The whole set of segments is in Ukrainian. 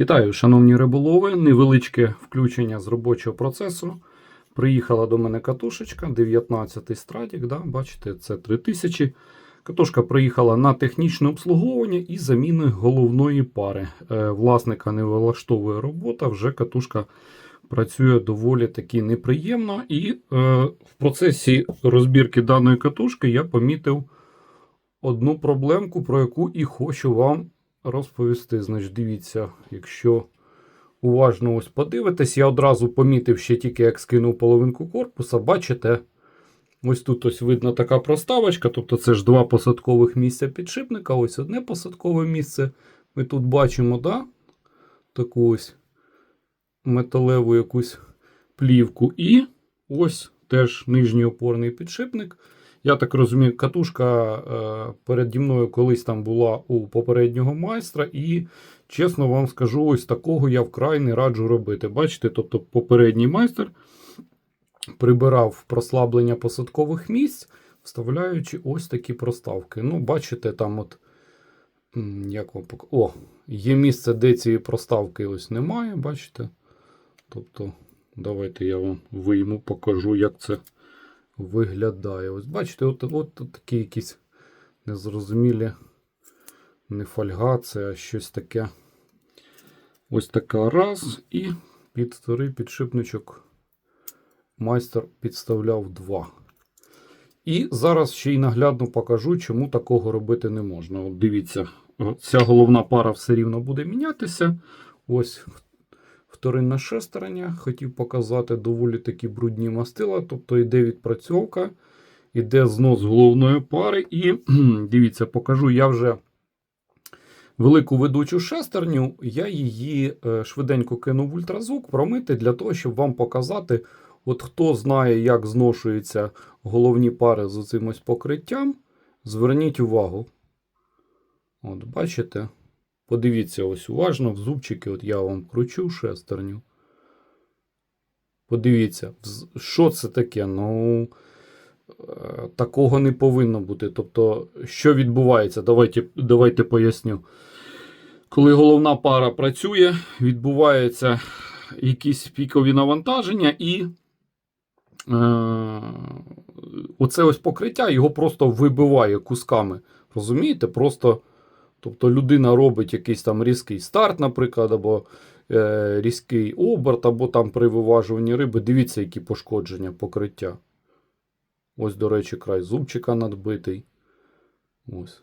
Вітаю, шановні риболови. Невеличке включення з робочого процесу. Приїхала до мене катушечка, 19-й стратік, да, бачите, це 3000. Катушка приїхала на технічне обслуговування і заміни головної пари. Е, власника не влаштовує робота, вже катушка працює доволі таки неприємно. І е, в процесі розбірки даної катушки я помітив одну проблемку, про яку і хочу вам розповісти. Значить, дивіться, якщо уважно ось подивитесь, я одразу помітив ще тільки як скинув половинку корпуса. Бачите, ось тут ось видно така проставочка, тобто це ж два посадкових місця підшипника, ось одне посадкове місце. Ми тут бачимо, да? таку ось металеву якусь плівку. І ось теж нижній опорний підшипник. Я так розумію, катушка е, переді мною колись там була у попереднього майстра, і чесно вам скажу, ось такого я вкрай не раджу робити. Бачите, тобто попередній майстер прибирав прослаблення посадкових місць, вставляючи ось такі проставки. Ну, бачите, там от. Як вам пок... О, є місце, де цієї проставки ось немає, бачите? Тобто, давайте я вам вийму, покажу, як це виглядає. Ось бачите, от, от, тут такі якісь незрозумілі не фольга, це а щось таке. Ось така раз. І під старий підшипничок майстер підставляв два. І зараз ще й наглядно покажу, чому такого робити не можна. От дивіться, ця головна пара все рівно буде мінятися. Ось вторинна шестерня. Хотів показати доволі такі брудні мастила. Тобто йде відпрацьовка, йде знос головної пари. І дивіться, покажу я вже велику ведучу шестерню. Я її е, швиденько кинув в ультразвук промити для того, щоб вам показати. От хто знає, як зношуються головні пари з оцим ось покриттям, зверніть увагу. От, бачите? Подивіться ось уважно в зубчики, от я вам кручу шестерню. Подивіться, що це таке? Ну, е, такого не повинно бути. Тобто, що відбувається? Давайте, давайте поясню. Коли головна пара працює, відбуваються якісь пікові навантаження, і е, оце ось покриття його просто вибиває кусками. Розумієте? Просто. Тобто людина робить якийсь там різкий старт, наприклад, або е, різкий оберт, або там при виважуванні риби. Дивіться, які пошкодження покриття. Ось, до речі, край зубчика надбитий. Ось.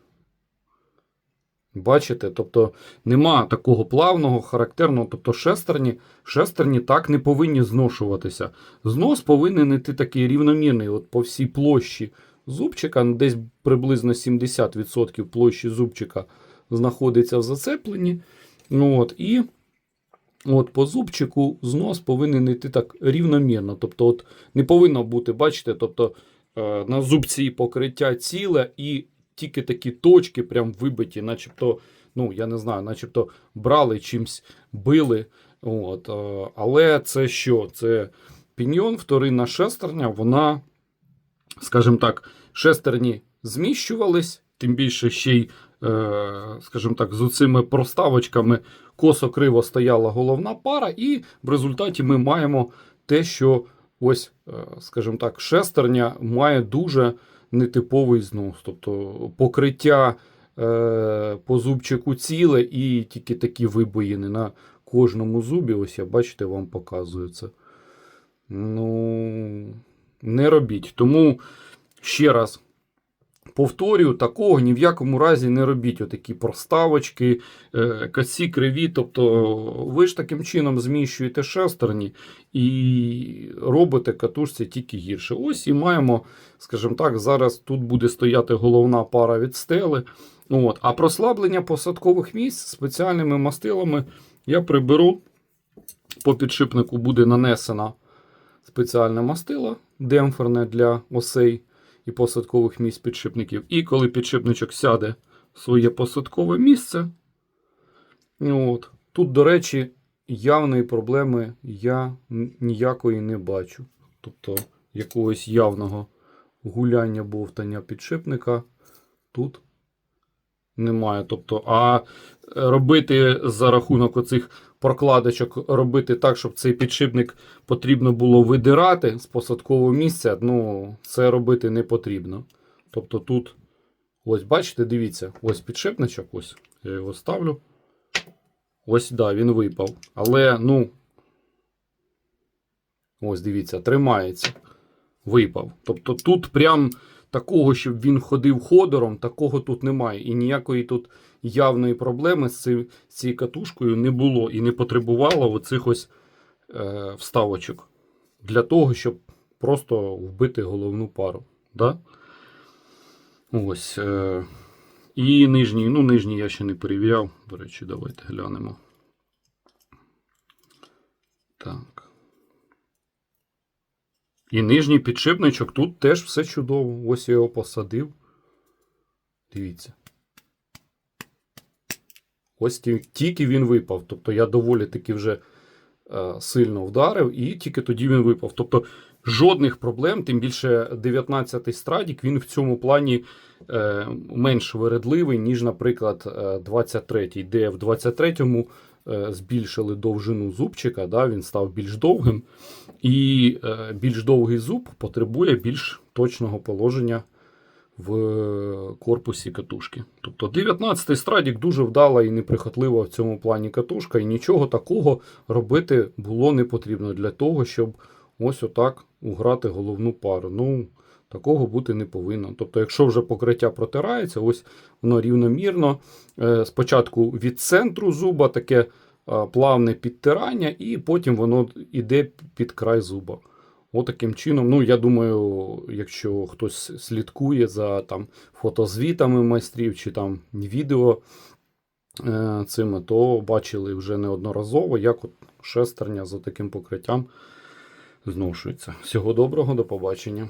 Бачите? Тобто нема такого плавного, характерного. Тобто шестерні, шестерні так не повинні зношуватися. Знос повинен йти такий рівномірний от по всій площі зубчика, ну, десь приблизно 70% площі зубчика знаходиться в зацепленні. Ну, от, і от по зубчику знос повинен йти так рівномірно. Тобто, от не повинно бути, бачите, тобто е, на зубці покриття ціле і тільки такі точки прям вибиті, начебто, ну, я не знаю, начебто брали чимсь, били. От, е, але це що? Це піньйон, вторинна шестерня, вона, скажімо так, шестерні зміщувались, тим більше ще й, е, скажімо так, з оцими проставочками косо-криво стояла головна пара, і в результаті ми маємо те, що ось, е, скажімо так, шестерня має дуже нетиповий знос. Тобто покриття е, по зубчику ціле і тільки такі вибоїни на кожному зубі. Ось я бачите, вам показую це. Ну, не робіть. Тому ще раз повторюю, такого ні в якому разі не робіть. Отакі проставочки, е, косі криві. Тобто ви ж таким чином зміщуєте шестерні і робите катушці тільки гірше. Ось і маємо, скажімо так, зараз тут буде стояти головна пара від стели. От. А прослаблення посадкових місць спеціальними мастилами я приберу. По підшипнику буде нанесена спеціальне мастило демпферне для осей і посадкових місць підшипників. І коли підшипничок сяде в своє посадкове місце, от, тут, до речі, явної проблеми я ніякої не бачу. Тобто якогось явного гуляння бовтання підшипника тут немає. Тобто, а робити за рахунок оцих прокладочок, робити так, щоб цей підшипник потрібно було видирати з посадкового місця, ну, це робити не потрібно. Тобто тут, ось бачите, дивіться, ось підшипничок, ось я його ставлю. Ось, да, він випав. Але, ну, ось дивіться, тримається. Випав. Тобто тут прям такого, щоб він ходив ходором, такого тут немає. І ніякої тут явної проблеми з цією катушкою не було і не потребувало оцих ось е, вставочок для того, щоб просто вбити головну пару. Да? Ось. Е, і нижній, ну, нижній я ще не перевіряв. До речі, давайте глянемо. Так. І нижній підшипничок тут теж все чудово. Ось я його посадив. Дивіться. Ось тільки він випав. Тобто я доволі таки вже е, сильно вдарив, і тільки тоді він випав. Тобто жодних проблем, тим більше 19-й страдік, він в цьому плані е, менш вередливий, ніж, наприклад, е, 23-й, де в 23-му е, збільшили довжину зубчика, да, він став більш довгим. І е, більш довгий зуб потребує більш точного положення в корпусі катушки. Тобто 19-й страдік дуже вдала і неприхотлива в цьому плані катушка, і нічого такого робити було не потрібно для того, щоб ось отак уграти головну пару. Ну, такого бути не повинно. Тобто, якщо вже покриття протирається, ось воно рівномірно. Е, Спочатку від центру зуба таке е, плавне підтирання, і потім воно йде під край зуба. Отаким чином, ну я думаю, якщо хтось слідкує за там фотозвітами майстрів чи там відео е, цими, то бачили вже неодноразово, як от шестерня за таким покриттям зношується. Всього доброго, до побачення.